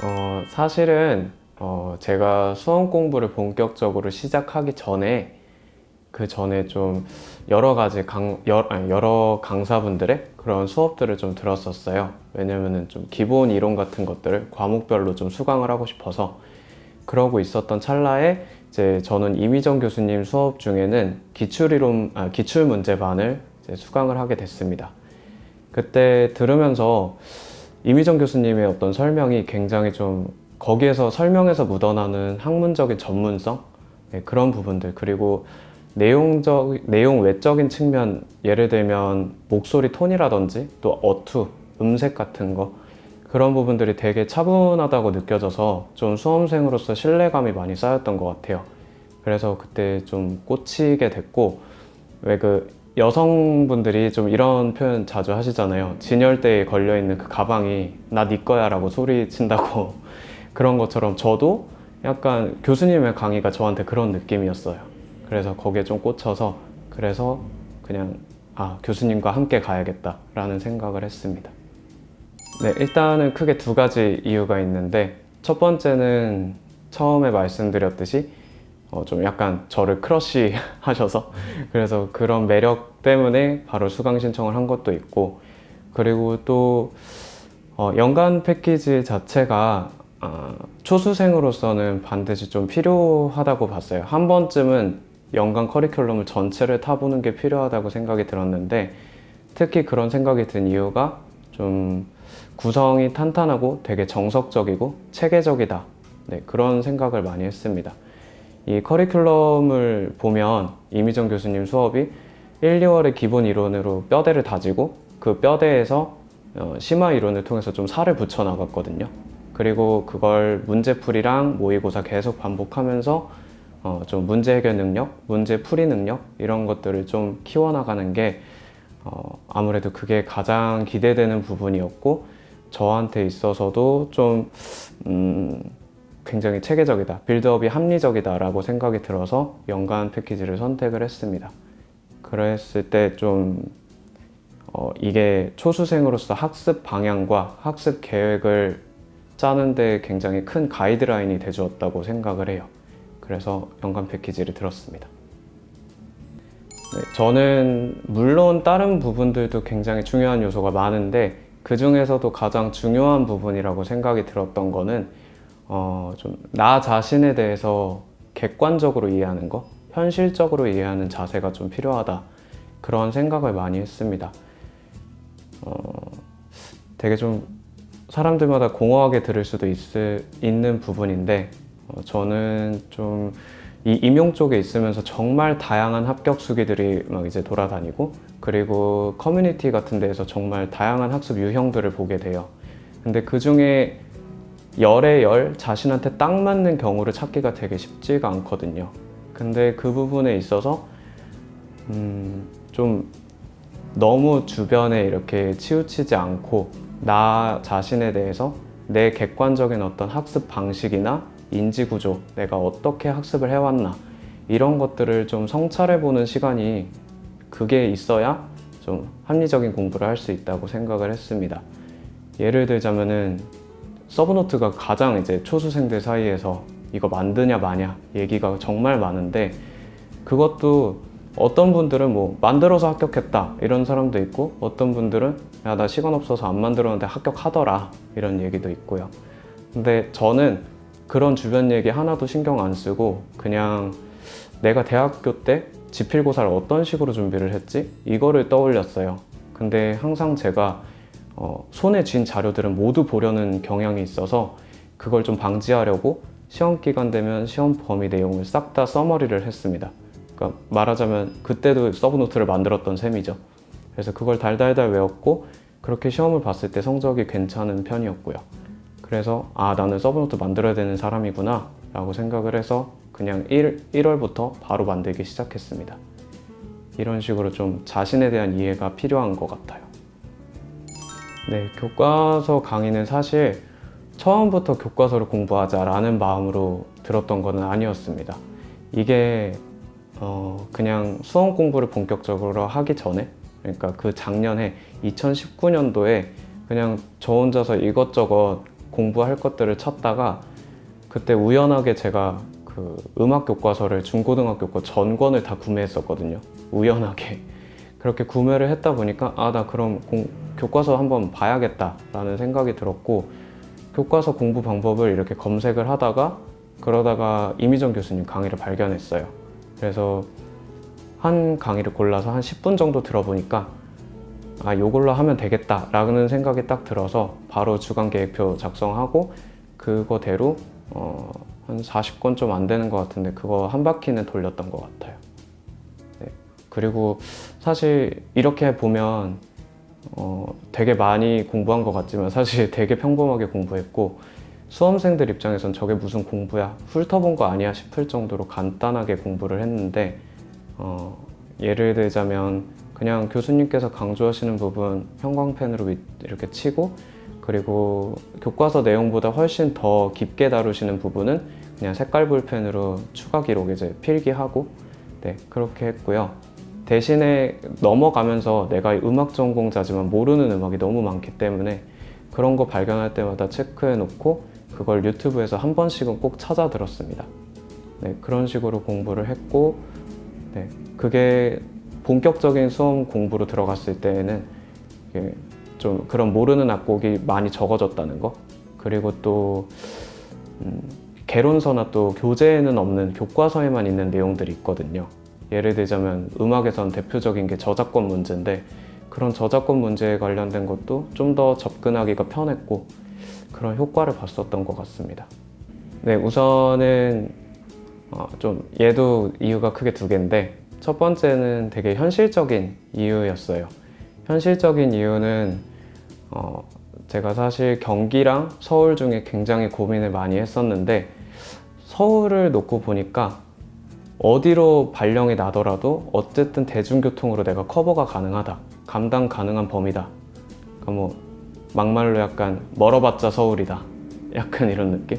어, 사실은 어, 제가 수험 공부를 본격적으로 시작하기 전에 그 전에 좀 여러 가지 강, 여, 아니, 여러 강사분들의 그런 수업들을 좀 들었었어요. 왜냐면은 좀 기본 이론 같은 것들을 과목별로 좀 수강을 하고 싶어서 그러고 있었던 찰나에 이제 저는 이미정 교수님 수업 중에는 기출 이론, 아, 기출 문제반을 수강을 하게 됐습니다. 그때 들으면서 이미정 교수님의 어떤 설명이 굉장히 좀 거기에서 설명에서 묻어나는 학문적인 전문성? 네, 그런 부분들. 그리고 내용적 내용 외적인 측면 예를 들면 목소리 톤이라든지 또 어투 음색 같은 거. 그런 부분들이 되게 차분하다고 느껴져서 좀 수험생으로서 신뢰감이 많이 쌓였던 것 같아요. 그래서 그때 좀 꽂히게 됐고 왜 그 여성분들이 좀 이런 표현 자주 하시잖아요. 진열대에 걸려 있는 그 가방이 나 네 거야라고 소리친다고 그런 것처럼 저도 약간 교수님의 강의가 저한테 그런 느낌이었어요. 그래서 거기에 좀 꽂혀서 그래서 그냥 아 교수님과 함께 가야겠다라는 생각을 했습니다. 네, 일단은 크게 두 가지 이유가 있는데 첫 번째는 처음에 말씀드렸듯이 어, 좀 약간 저를 크러쉬 하셔서 그래서 그런 매력 때문에 바로 수강 신청을 한 것도 있고 그리고 또 어, 연간 패키지 자체가 아, 초수생으로서는 반드시 좀 필요하다고 봤어요. 한 번쯤은 연간 커리큘럼을 전체를 타보는 게 필요하다고 생각이 들었는데 특히 그런 생각이 든 이유가 좀 구성이 탄탄하고 되게 정석적이고 체계적이다. 네, 그런 생각을 많이 했습니다. 이 커리큘럼을 보면 이미정 교수님 수업이 1, 2월의 기본 이론으로 뼈대를 다지고 그 뼈대에서 어, 심화 이론을 통해서 좀 살을 붙여 나갔거든요. 그리고 그걸 문제풀이랑 모의고사 계속 반복하면서 어, 좀 문제 해결 능력, 문제 풀이 능력 이런 것들을 좀 키워나가는 게 어, 아무래도 그게 가장 기대되는 부분이었고 저한테 있어서도 좀 음, 굉장히 체계적이다, 빌드업이 합리적이다라고 생각이 들어서 연간 패키지를 선택을 했습니다. 그랬을 때좀 어, 이게 초수생으로서 학습 방향과 학습 계획을 짜는데 굉장히 큰 가이드라인이 돼주었다고 생각을 해요. 그래서 연간 패키지를 들었습니다. 네, 저는 물론 다른 부분들도 굉장히 중요한 요소가 많은데 그 중에서도 가장 중요한 부분이라고 생각이 들었던 거는 어, 좀 나 자신에 대해서 객관적으로 이해하는 거, 현실적으로 이해하는 자세가 좀 필요하다. 그런 생각을 많이 했습니다. 어, 되게 좀 사람들마다 공허하게 들을 수도 있, 있는 부분인데 어, 저는 좀 이 임용 쪽에 있으면서 정말 다양한 합격 수기들이 막 이제 돌아다니고 그리고 커뮤니티 같은 데에서 정말 다양한 학습 유형들을 보게 돼요. 근데 그 중에 열의 열 자신한테 딱 맞는 경우를 찾기가 되게 쉽지가 않거든요. 근데 그 부분에 있어서 음, 좀 너무 주변에 이렇게 치우치지 않고 나 자신에 대해서 내 객관적인 어떤 학습 방식이나 인지 구조, 내가 어떻게 학습을 해왔나 이런 것들을 좀 성찰해 보는 시간이 그게 있어야 좀 합리적인 공부를 할 수 있다고 생각을 했습니다. 예를 들자면은 서브노트가 가장 이제 초수생들 사이에서 이거 만드냐 마냐 얘기가 정말 많은데 그것도 어떤 분들은 뭐 만들어서 합격했다 이런 사람도 있고 어떤 분들은 야 나 시간 없어서 안 만들었는데 합격하더라 이런 얘기도 있고요. 근데 저는 그런 주변 얘기 하나도 신경 안 쓰고 그냥 내가 대학교 때 지필고사를 어떤 식으로 준비를 했지 이거를 떠올렸어요. 근데 항상 제가 어, 손에 쥔 자료들은 모두 보려는 경향이 있어서 그걸 좀 방지하려고 시험 기간 되면 시험 범위 내용을 싹 다 써머리를 했습니다. 그러니까 말하자면 그때도 서브노트를 만들었던 셈이죠. 그래서 그걸 달달달 외웠고 그렇게 시험을 봤을 때 성적이 괜찮은 편이었고요. 그래서 아 나는 서브노트 만들어야 되는 사람이구나 라고 생각을 해서 그냥 1, 1월부터 바로 만들기 시작했습니다. 이런 식으로 좀 자신에 대한 이해가 필요한 것 같아요. 네, 교과서 강의는 사실 처음부터 교과서를 공부하자라는 마음으로 들었던 것은 아니었습니다. 이게 어, 그냥 수험 공부를 본격적으로 하기 전에 그러니까 그 작년에 2019년도에 그냥 저 혼자서 이것저것 공부할 것들을 찾다가 그때 우연하게 제가 그 음악 교과서를 중고등학교 거 전권을 다 구매했었거든요. 우연하게. 그렇게 구매를 했다 보니까 아 나 그럼 공- 교과서 한번 봐야겠다라는 생각이 들었고 교과서 공부 방법을 이렇게 검색을 하다가 그러다가 이미정 교수님 강의를 발견했어요. 그래서 한 강의를 골라서 한 10분 정도 들어보니까 아 요걸로 하면 되겠다라는 생각이 딱 들어서 바로 주간 계획표 작성하고 그거대로 어, 한 40건 좀안 되는 것 같은데 그거 한 바퀴는 돌렸던 것 같아요. 네. 그리고 사실 이렇게 보면 어, 되게 많이 공부한 것 같지만 사실 되게 평범하게 공부했고 수험생들 입장에선 저게 무슨 공부야 훑어본 거 아니야 싶을 정도로 간단하게 공부를 했는데 어, 예를 들자면 그냥 교수님께서 강조하시는 부분 형광펜으로 위- 이렇게 치고 그리고 교과서 내용보다 훨씬 더 깊게 다루시는 부분은 그냥 색깔 볼펜으로 추가 기록 이제 필기하고 네 그렇게 했고요. 대신에 넘어가면서 내가 음악 전공자지만 모르는 음악이 너무 많기 때문에 그런 거 발견할 때마다 체크해 놓고 그걸 유튜브에서 한 번씩은 꼭 찾아 들었습니다. 네, 그런 식으로 공부를 했고, 네, 그게 본격적인 수험 공부로 들어갔을 때에는 좀 그런 모르는 악곡이 많이 적어졌다는 거, 그리고 또 음, 개론서나 또 교재에는 없는 교과서에만 있는 내용들이 있거든요. 예를 들자면 음악에선 대표적인 게 저작권 문제인데 그런 저작권 문제에 관련된 것도 좀 더 접근하기가 편했고 그런 효과를 봤었던 것 같습니다. 네, 우선은 어, 좀 얘도 이유가 크게 두 개인데 첫 번째는 되게 현실적인 이유였어요. 현실적인 이유는 어, 제가 사실 경기랑 서울 중에 굉장히 고민을 많이 했었는데 서울을 놓고 보니까 어디로 발령이 나더라도 어쨌든 대중교통으로 내가 커버가 가능하다. 감당 가능한 범위다. 그러니까 뭐 막말로 약간 멀어봤자 서울이다. 약간 이런 느낌.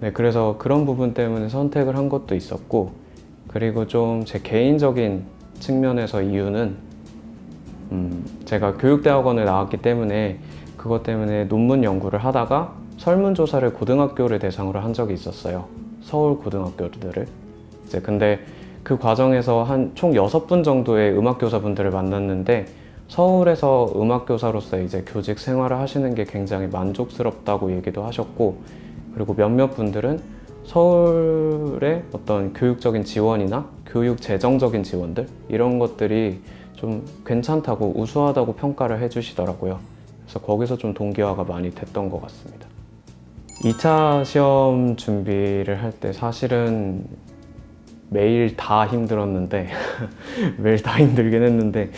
네, 그래서 그런 부분 때문에 선택을 한 것도 있었고, 그리고 좀 제 개인적인 측면에서 이유는 음, 제가 교육대학원을 나왔기 때문에 그것 때문에 논문 연구를 하다가 설문조사를 고등학교를 대상으로 한 적이 있었어요. 서울 고등학교들을. 이제 근데 그 과정에서 한 총 여섯 분 정도의 음악교사분들을 만났는데 서울에서 음악교사로서 이제 교직 생활을 하시는 게 굉장히 만족스럽다고 얘기도 하셨고 그리고 몇몇 분들은 서울의 어떤 교육적인 지원이나 교육 재정적인 지원들 이런 것들이 좀 괜찮다고 우수하다고 평가를 해주시더라고요. 그래서 거기서 좀 동기화가 많이 됐던 것 같습니다. 2차 시험 준비를 할 때 사실은 매일 다 힘들었는데 매일 다 힘들긴 했는데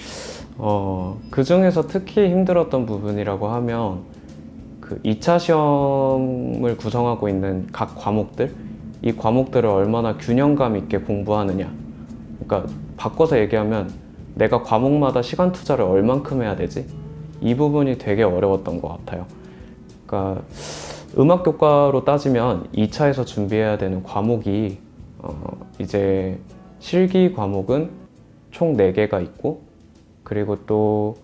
어, 그 중에서 특히 힘들었던 부분이라고 하면 그 2차 시험을 구성하고 있는 각 과목들 이 과목들을 얼마나 균형감 있게 공부하느냐. 그러니까 바꿔서 얘기하면 내가 과목마다 시간 투자를 얼만큼 해야 되지? 이 부분이 되게 어려웠던 것 같아요. 그러니까 음악 교과로 따지면 2차에서 준비해야 되는 과목이 어, 이제 실기 과목은 총 4개가 있고 그리고 또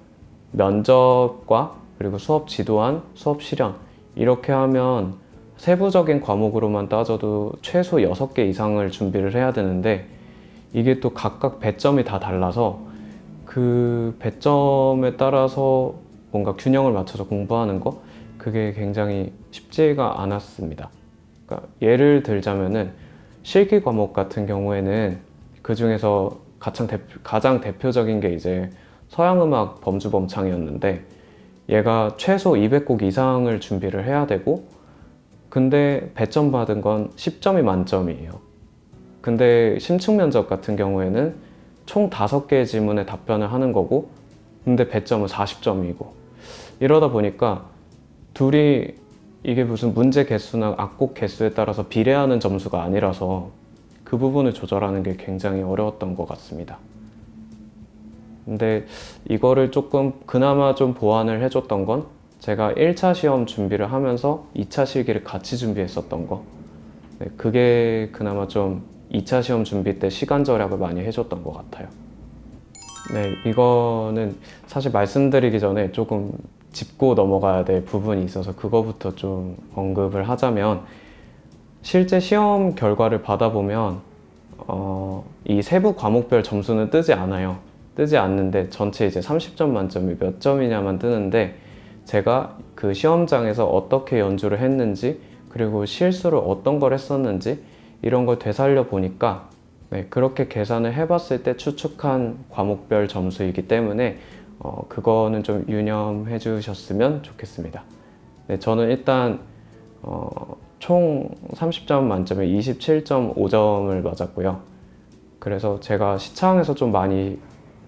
면접과 그리고 수업 지도안, 수업 실현 이렇게 하면 세부적인 과목으로만 따져도 최소 6개 이상을 준비를 해야 되는데 이게 또 각각 배점이 다 달라서 그 배점에 따라서 뭔가 균형을 맞춰서 공부하는 거 그게 굉장히 쉽지가 않았습니다. 그러니까 예를 들자면은 실기 과목 같은 경우에는 그 중에서 가장, 대표, 가장 대표적인 게 이제 서양음악 범주범창이었는데 얘가 최소 200곡 이상을 준비를 해야 되고 근데 배점 받은 건 10점이 만점이에요. 근데 심층 면접 같은 경우에는 총 5개의 질문에 답변을 하는 거고 근데 배점은 40점이고 이러다 보니까 둘이 이게 무슨 문제 개수나 악곡 개수에 따라서 비례하는 점수가 아니라서 그 부분을 조절하는 게 굉장히 어려웠던 것 같습니다. 근데 이거를 조금 그나마 좀 보완을 해줬던 건 제가 1차 시험 준비를 하면서 2차 실기를 같이 준비했었던 거. 네, 그게 그나마 좀 2차 시험 준비 때 시간 절약을 많이 해줬던 것 같아요. 네, 이거는 사실 말씀드리기 전에 조금 짚고 넘어가야 될 부분이 있어서 그거부터 좀 언급을 하자면 실제 시험 결과를 받아보면 어, 이 세부 과목별 점수는 뜨지 않아요. 뜨지 않는데 전체 이제 30점 만점이 몇 점이냐만 뜨는데 제가 그 시험장에서 어떻게 연주를 했는지 그리고 실수를 어떤 걸 했었는지 이런 걸 되살려 보니까 네, 그렇게 계산을 해봤을 때 추측한 과목별 점수이기 때문에 어, 그거는 좀 유념해 주셨으면 좋겠습니다. 네, 저는 일단 어, 총 30점 만점에 27.5점을 맞았고요. 그래서 제가 시창에서 좀 많이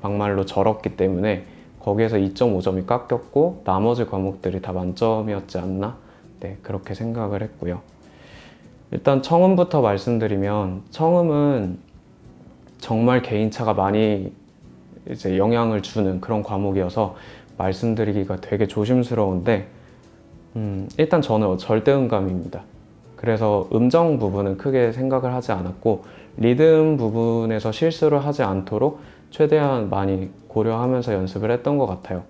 막말로 절었기 때문에 거기에서 2.5점이 깎였고 나머지 과목들이 다 만점이었지 않나? 네, 그렇게 생각을 했고요. 일단 청음부터 말씀드리면 청음은 정말 개인차가 많이 이제 영향을 주는 그런 과목이어서 말씀드리기가 되게 조심스러운데 음, 일단 저는 절대음감입니다. 그래서 음정 부분은 크게 생각을 하지 않았고 리듬 부분에서 실수를 하지 않도록 최대한 많이 고려하면서 연습을 했던 것 같아요.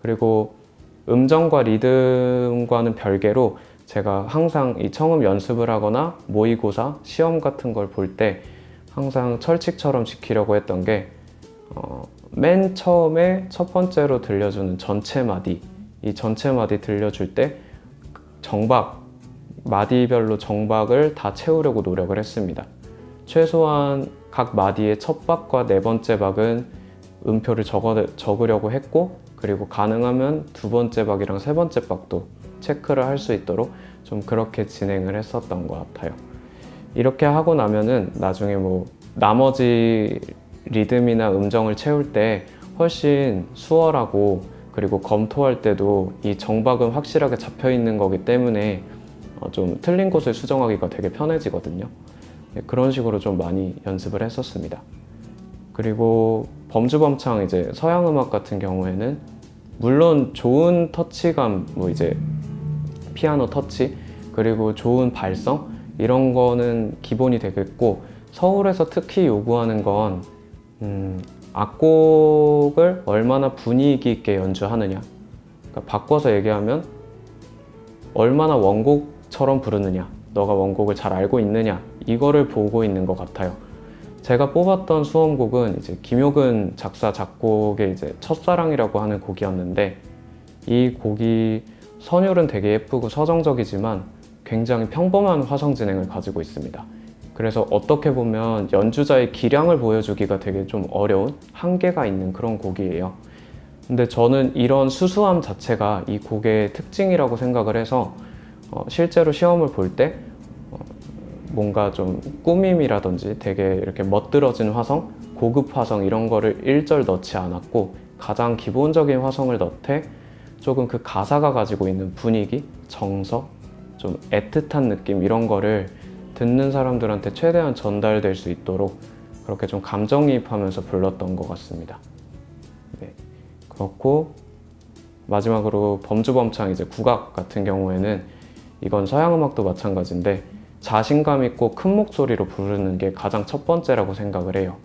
그리고 음정과 리듬과는 별개로 제가 항상 이 청음 연습을 하거나 모의고사, 시험 같은 걸 볼 때 항상 철칙처럼 지키려고 했던 게 어, 맨 처음에 첫 번째로 들려주는 전체 마디 이 전체 마디 들려줄 때 정박 마디별로 정박을 다 채우려고 노력을 했습니다. 최소한 각 마디의 첫 박과 네 번째 박은 음표를 적어, 적으려고 했고 그리고 가능하면 두 번째 박이랑 세 번째 박도 체크를 할 수 있도록 좀 그렇게 진행을 했었던 것 같아요. 이렇게 하고 나면은 나중에 뭐 나머지 리듬이나 음정을 채울 때 훨씬 수월하고 그리고 검토할 때도 이 정박은 확실하게 잡혀 있는 거기 때문에 어, 좀 틀린 곳을 수정하기가 되게 편해지거든요. 네, 그런 식으로 좀 많이 연습을 했었습니다. 그리고 범주범창 이제 서양 음악 같은 경우에는 물론 좋은 터치감 뭐 이제 피아노 터치 그리고 좋은 발성 이런 거는 기본이 되겠고 서울에서 특히 요구하는 건 음, 악곡을 얼마나 분위기 있게 연주하느냐 그러니까 바꿔서 얘기하면 얼마나 원곡처럼 부르느냐 너가 원곡을 잘 알고 있느냐 이거를 보고 있는 것 같아요 제가 뽑았던 수험곡은 이제 김효근 작사 작곡의 이제 첫사랑이라고 하는 곡이었는데 이 곡이 선율은 되게 예쁘고 서정적이지만 굉장히 평범한 화성 진행을 가지고 있습니다. 그래서 어떻게 보면 연주자의 기량을 보여주기가 되게 좀 어려운 한계가 있는 그런 곡이에요. 근데 저는 이런 수수함 자체가 이 곡의 특징이라고 생각을 해서 어, 실제로 시험을 볼때 어, 뭔가 좀 꾸밈이라든지 되게 이렇게 멋들어진 화성, 고급 화성 이런 거를 일절 넣지 않았고 가장 기본적인 화성을 넣되 조금 그 가사가 가지고 있는 분위기, 정서, 좀 애틋한 느낌 이런 거를 듣는 사람들한테 최대한 전달될 수 있도록 그렇게 좀 감정이입하면서 불렀던 것 같습니다. 네. 그렇고 마지막으로 범주범창 이제 국악 같은 경우에는 이건 서양 음악도 마찬가지인데 자신감 있고 큰 목소리로 부르는 게 가장 첫 번째라고 생각을 해요.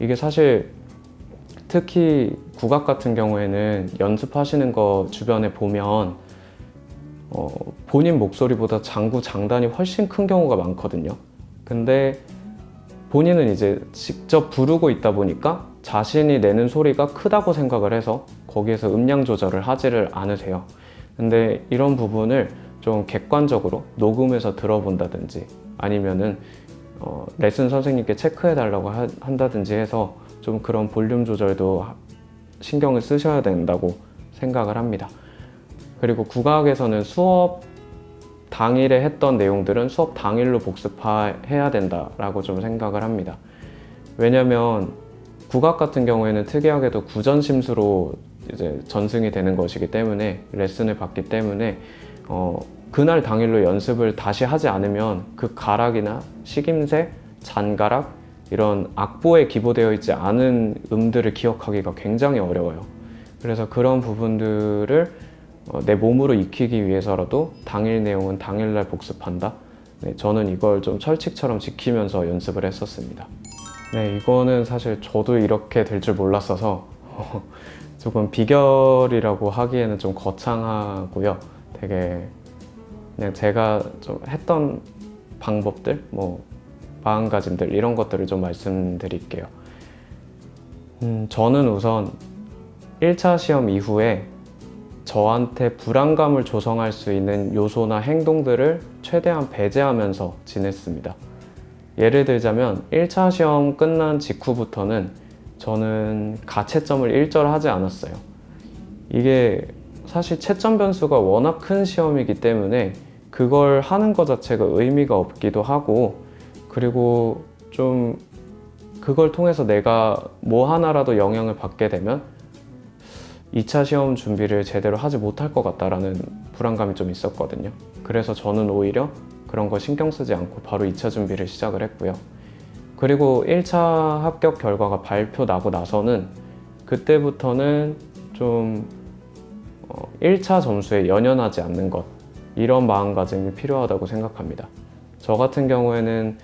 이게 사실 특히 국악 같은 경우에는 연습하시는 거 주변에 보면 어, 본인 목소리보다 장구 장단이 훨씬 큰 경우가 많거든요. 근데 본인은 이제 직접 부르고 있다 보니까 자신이 내는 소리가 크다고 생각을 해서 거기에서 음량 조절을 하지를 않으세요. 근데 이런 부분을 좀 객관적으로 녹음해서 들어본다든지 아니면은 어, 레슨 선생님께 체크해 달라고 한다든지 해서 좀 그런 볼륨 조절도 신경을 쓰셔야 된다고 생각을 합니다. 그리고 국악에서는 수업 당일에 했던 내용들은 수업 당일로 복습해야 된다라고 좀 생각을 합니다. 왜냐면 국악 같은 경우에는 특이하게도 구전 심수로 이제 전승이 되는 것이기 때문에 레슨을 받기 때문에 어, 그날 당일로 연습을 다시 하지 않으면 그 가락이나 식임새, 잔가락 이런 악보에 기보되어 있지 않은 음들을 기억하기가 굉장히 어려워요. 그래서 그런 부분들을 어, 내 몸으로 익히기 위해서라도 당일 내용은 당일날 복습한다. 네, 저는 이걸 좀 철칙처럼 지키면서 연습을 했었습니다. 네, 이거는 사실 저도 이렇게 될 줄 몰랐어서 조금 비결이라고 하기에는 좀 거창하고요. 되게 그냥 제가 좀 했던 방법들, 뭐 마음가짐들 이런 것들을 좀 말씀드릴게요. 음, 저는 우선 1차 시험 이후에 저한테 불안감을 조성할 수 있는 요소나 행동들을 최대한 배제하면서 지냈습니다. 예를 들자면 1차 시험 끝난 직후부터는 저는 가채점을 일절하지 않았어요. 이게 사실 채점 변수가 워낙 큰 시험이기 때문에 그걸 하는 것 자체가 의미가 없기도 하고 그리고 좀 그걸 통해서 내가 뭐 하나라도 영향을 받게 되면 2차 시험 준비를 제대로 하지 못할 것 같다라는 불안감이 좀 있었거든요. 그래서 저는 오히려 그런 거 신경 쓰지 않고 바로 2차 준비를 시작을 했고요. 그리고 1차 합격 결과가 발표 나고 나서는 그때부터는 좀 어, 1차 점수에 연연하지 않는 것 이런 마음가짐이 필요하다고 생각합니다. 저 같은 경우에는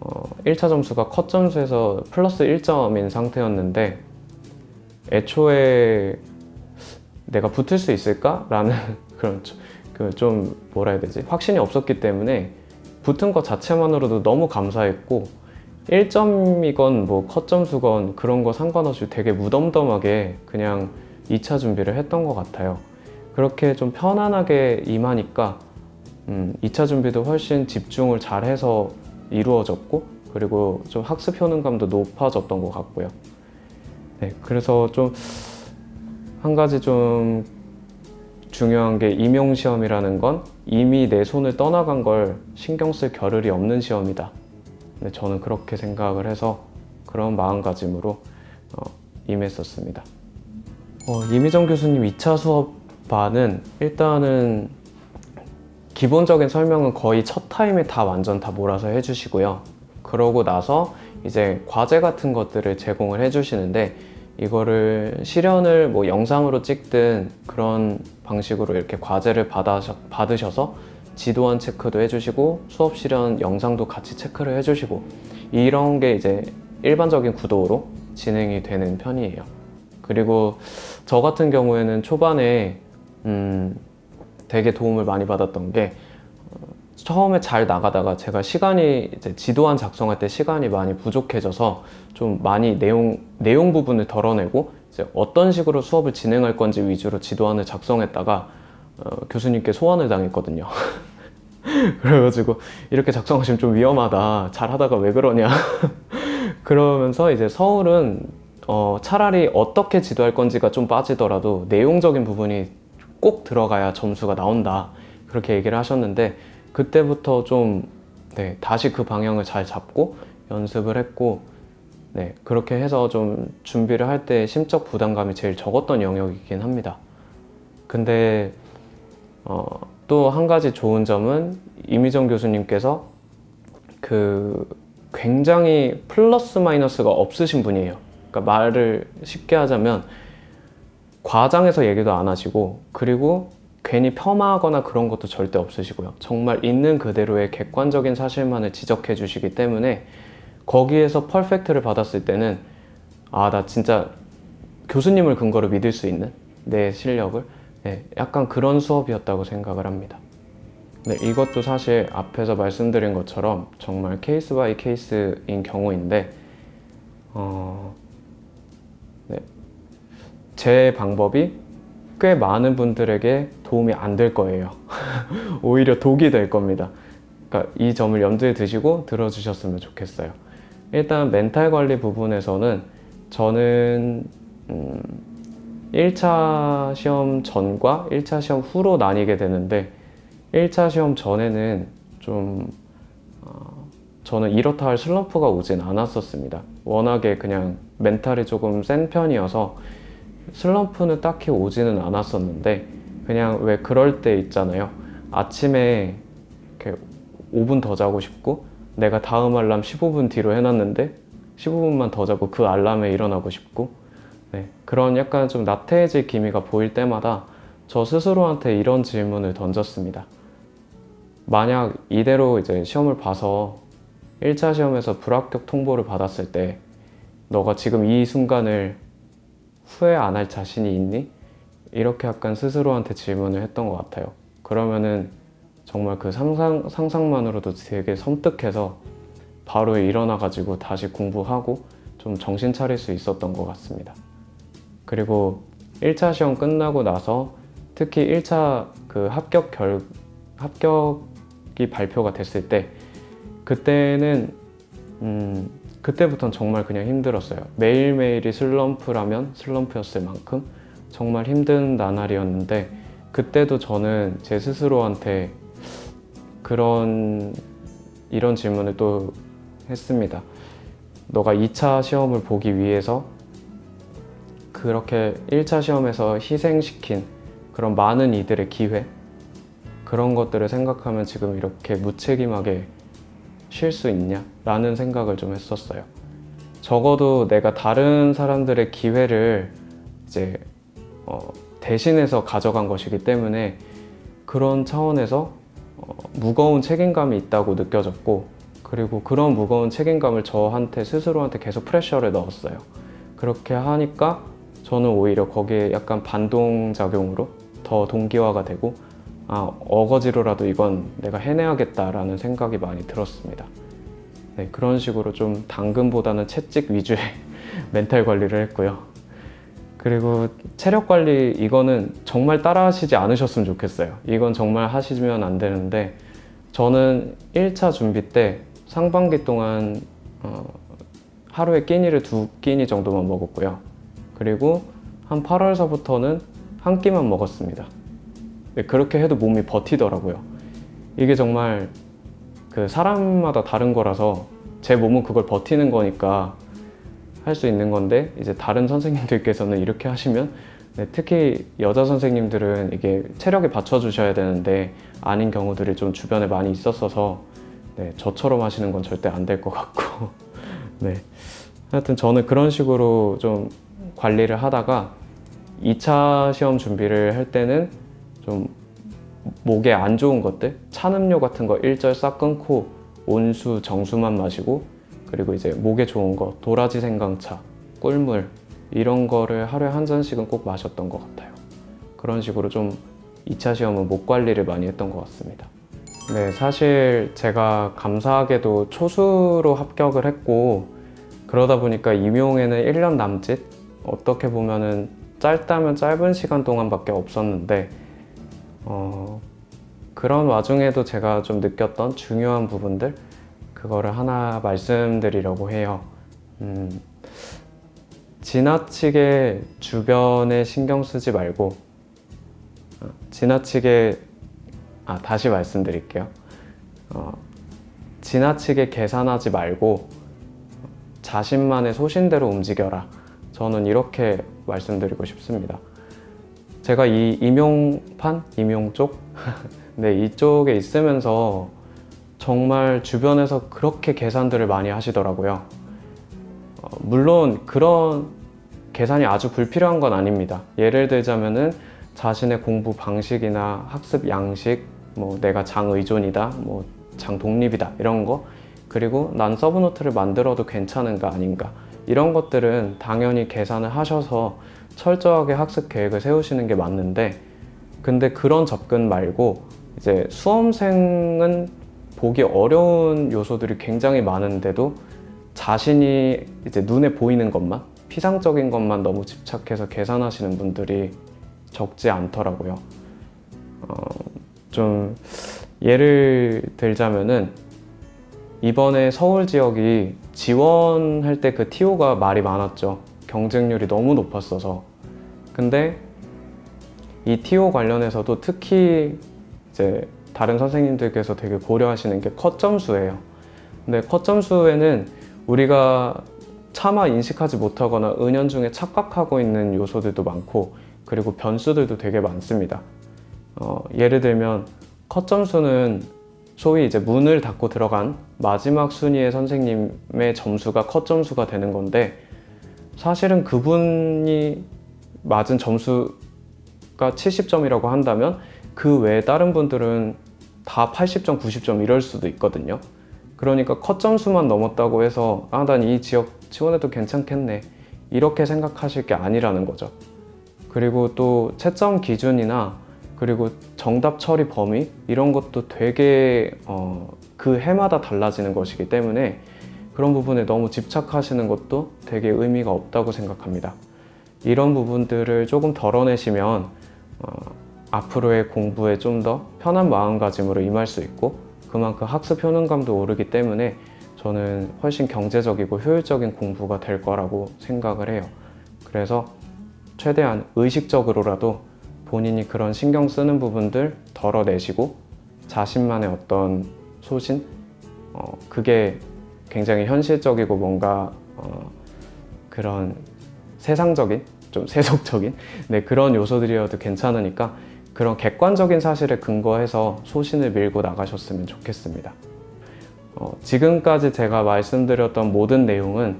어, 1차 점수가 컷 점수에서 플러스 1점인 상태였는데 애초에 내가 붙을 수 있을까라는 그런 그 좀 뭐라 해야 되지 확신이 없었기 때문에 붙은 것 자체만으로도 너무 감사했고 1점이건 뭐 컷 점수건 그런 거 상관없이 되게 무덤덤하게 그냥 2차 준비를 했던 것 같아요. 그렇게 좀 편안하게 임하니까 음, 2차 준비도 훨씬 집중을 잘 해서 이루어졌고 그리고 좀 학습 효능감도 높아졌던 것 같고요. 네, 그래서 좀 한 가지 좀 중요한 게 임용 시험이라는 건 이미 내 손을 떠나간 걸 신경 쓸 겨를이 없는 시험이다. 네, 저는 그렇게 생각을 해서 그런 마음가짐으로 어, 임했었습니다. 어, 이미정 교수님 2차 수업 반은 일단은 기본적인 설명은 거의 첫 타임에 다 완전 다 몰아서 해주시고요. 그러고 나서 이제 과제 같은 것들을 제공을 해주시는데 이거를 실현을 뭐 영상으로 찍든 그런 방식으로 이렇게 과제를 받아서, 받으셔서 지도안 체크도 해주시고 수업 실현 영상도 같이 체크를 해주시고 이런 게 이제 일반적인 구도로 진행이 되는 편이에요. 그리고 저 같은 경우에는 초반에 음, 되게 도움을 많이 받았던 게 어, 처음에 잘 나가다가 제가 시간이 이제 지도안 작성할 때 시간이 많이 부족해져서 좀 많이 내용 내용 부분을 덜어내고 이제 어떤 식으로 수업을 진행할 건지 위주로 지도안을 작성했다가 어, 교수님께 소환을 당했거든요. 그래가지고 이렇게 작성하시면 좀 위험하다. 잘하다가 왜 그러냐. 그러면서 이제 서울은 어, 차라리 어떻게 지도할 건지가 좀 빠지더라도 내용적인 부분이 꼭 들어가야 점수가 나온다. 그렇게 얘기를 하셨는데 그때부터 좀 네, 다시 그 방향을 잘 잡고 연습을 했고 네, 그렇게 해서 좀 준비를 할 때 심적 부담감이 제일 적었던 영역이긴 합니다. 근데 어, 또 한 가지 좋은 점은 이미정 교수님께서 그 굉장히 플러스 마이너스가 없으신 분이에요. 그러니까 말을 쉽게 하자면 과장해서 얘기도 안 하시고 그리고 괜히 폄하하거나 그런 것도 절대 없으시고요. 정말 있는 그대로의 객관적인 사실만을 지적해 주시기 때문에 거기에서 퍼펙트를 받았을 때는 아, 나 진짜 교수님을 근거로 믿을 수 있는 내 실력을 네, 약간 그런 수업이었다고 생각을 합니다. 네, 이것도 사실 앞에서 말씀드린 것처럼 정말 케이스 바이 케이스인 경우인데 어, 네, 제 방법이 꽤 많은 분들에게 도움이 안 될 거예요. 오히려 독이 될 겁니다. 그러니까 이 점을 염두에 두시고 들어주셨으면 좋겠어요. 일단 멘탈 관리 부분에서는 저는 음, 1차 시험 전과 1차 시험 후로 나뉘게 되는데 1차 시험 전에는 좀 어, 저는 이렇다 할 슬럼프가 오진 않았었습니다. 워낙에 그냥 멘탈이 조금 센 편이어서 슬럼프는 딱히 오지는 않았었는데 그냥 왜 그럴 때 있잖아요. 아침에 이렇게 5분 더 자고 싶고 내가 다음 알람 15분 뒤로 해놨는데 15분만 더 자고 그 알람에 일어나고 싶고 네, 그런 약간 좀 나태해질 기미가 보일 때마다 저 스스로한테 이런 질문을 던졌습니다. 만약 이대로 이제 시험을 봐서 1차 시험에서 불합격 통보를 받았을 때 너가 지금 이 순간을 후회 안 할 자신이 있니? 이렇게 약간 스스로한테 질문을 했던 것 같아요. 그러면은 정말 그 상상, 상상만으로도 되게 섬뜩해서 바로 일어나가지고 다시 공부하고 좀 정신 차릴 수 있었던 것 같습니다. 그리고 1차 시험 끝나고 나서 특히 1차 그 합격 결, 합격이 발표가 됐을 때 그때는 음, 그때부터는 정말 그냥 힘들었어요. 매일매일이 슬럼프라면 슬럼프였을 만큼 정말 힘든 나날이었는데 그때도 저는 제 스스로한테 그런 이런 질문을 또 했습니다. 너가 2차 시험을 보기 위해서 그렇게 1차 시험에서 희생시킨 그런 많은 이들의 기회 그런 것들을 생각하면 지금 이렇게 무책임하게 쉴 수 있냐? 라는 생각을 좀 했었어요. 적어도 내가 다른 사람들의 기회를 이제 어, 대신해서 가져간 것이기 때문에 그런 차원에서 어, 무거운 책임감이 있다고 느껴졌고 그리고 그런 무거운 책임감을 저한테 스스로한테 계속 프레셔를 넣었어요. 그렇게 하니까 저는 오히려 거기에 약간 반동작용으로 더 동기화가 되고 아 어거지로라도 이건 내가 해내야겠다라는 생각이 많이 들었습니다. 네, 그런 식으로 좀 당근보다는 채찍 위주의 멘탈 관리를 했고요. 그리고 체력 관리 이거는 정말 따라 하시지 않으셨으면 좋겠어요. 이건 정말 하시면 안 되는데 저는 1차 준비 때 상반기 동안 어, 하루에 끼니를 두 끼니 정도만 먹었고요. 그리고 한 8월서부터는 한 끼만 먹었습니다. 네, 그렇게 해도 몸이 버티더라고요. 이게 정말 그 사람마다 다른 거라서 제 몸은 그걸 버티는 거니까 할 수 있는 건데 이제 다른 선생님들께서는 이렇게 하시면 네, 특히 여자 선생님들은 이게 체력에 받쳐주셔야 되는데 아닌 경우들이 좀 주변에 많이 있었어서 네, 저처럼 하시는 건 절대 안 될 것 같고 네 하여튼 저는 그런 식으로 좀 관리를 하다가 2차 시험 준비를 할 때는 좀 목에 안 좋은 것들? 찬 음료 같은 거 일절 싹 끊고 온수 정수만 마시고 그리고 이제 목에 좋은 거 도라지 생강차 꿀물 이런 거를 하루에 한 잔씩은 꼭 마셨던 것 같아요. 그런 식으로 좀 2차 시험은 목 관리를 많이 했던 것 같습니다. 네 사실 제가 감사하게도 초수로 합격을 했고 그러다 보니까 임용에는 1년 남짓 어떻게 보면은 짧다면 짧은 시간 동안밖에 없었는데 어, 그런 와중에도 제가 좀 느꼈던 중요한 부분들 그거를 하나 말씀드리려고 해요. 음, 지나치게 주변에 신경 쓰지 말고 어, 지나치게 아 다시 말씀드릴게요. 어, 지나치게 계산하지 말고 자신만의 소신대로 움직여라. 저는 이렇게 말씀드리고 싶습니다. 제가 이 임용판, 임용 쪽, 네 이쪽에 있으면서 정말 주변에서 그렇게 계산들을 많이 하시더라고요. 어, 물론 그런 계산이 아주 불필요한 건 아닙니다. 예를 들자면은 자신의 공부 방식이나 학습 양식, 뭐 내가 장 의존이다, 뭐 장 독립이다 이런 거 그리고 난 서브노트를 만들어도 괜찮은가 아닌가 이런 것들은 당연히 계산을 하셔서 철저하게 학습 계획을 세우시는 게 맞는데 근데 그런 접근 말고 이제 수험생은 보기 어려운 요소들이 굉장히 많은데도 자신이 이제 눈에 보이는 것만 피상적인 것만 너무 집착해서 계산하시는 분들이 적지 않더라고요. 어, 좀 예를 들자면은 이번에 서울 지역이 지원할 때 그 TO가 말이 많았죠. 경쟁률이 너무 높았어서. 근데 이 TO 관련해서도 특히 이제 다른 선생님들께서 되게 고려하시는 게 컷 점수예요. 근데 컷 점수에는 우리가 차마 인식하지 못하거나 은연중에 착각하고 있는 요소들도 많고 그리고 변수들도 되게 많습니다. 어, 예를 들면 컷 점수는 소위 이제 문을 닫고 들어간 마지막 순위의 선생님의 점수가 컷 점수가 되는 건데 사실은 그분이 맞은 점수가 70점이라고 한다면 그 외에 다른 분들은 다 80점, 90점 이럴 수도 있거든요. 그러니까 컷 점수만 넘었다고 해서 아, 난 이 지역 지원해도 괜찮겠네. 이렇게 생각하실 게 아니라는 거죠. 그리고 또 채점 기준이나 그리고 정답 처리 범위 이런 것도 되게 어, 그 해마다 달라지는 것이기 때문에 그런 부분에 너무 집착하시는 것도 되게 의미가 없다고 생각합니다. 이런 부분들을 조금 덜어내시면 어, 앞으로의 공부에 좀 더 편한 마음가짐으로 임할 수 있고 그만큼 학습 효능감도 오르기 때문에 저는 훨씬 경제적이고 효율적인 공부가 될 거라고 생각을 해요. 그래서 최대한 의식적으로라도 본인이 그런 신경 쓰는 부분들 덜어내시고 자신만의 어떤 소신 어, 그게 굉장히 현실적이고 뭔가 어, 그런 세상적인 좀 세속적인 네 그런 요소들이어도 괜찮으니까 그런 객관적인 사실에 근거해서 소신을 밀고 나가셨으면 좋겠습니다. 어, 지금까지 제가 말씀드렸던 모든 내용은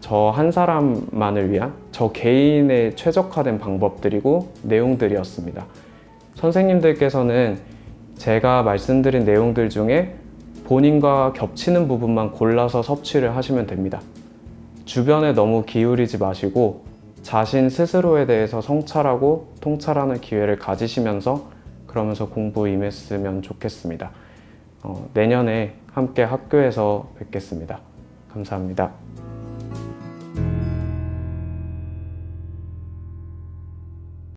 저 한 사람만을 위한 저 개인의 최적화된 방법들이고 내용들이었습니다. 선생님들께서는 제가 말씀드린 내용들 중에 본인과 겹치는 부분만 골라서 섭취를 하시면 됩니다. 주변에 너무 기울이지 마시고 자신 스스로에 대해서 성찰하고 통찰하는 기회를 가지시면서 그러면서 공부에 임했으면 좋겠습니다. 어, 내년에 함께 학교에서 뵙겠습니다. 감사합니다.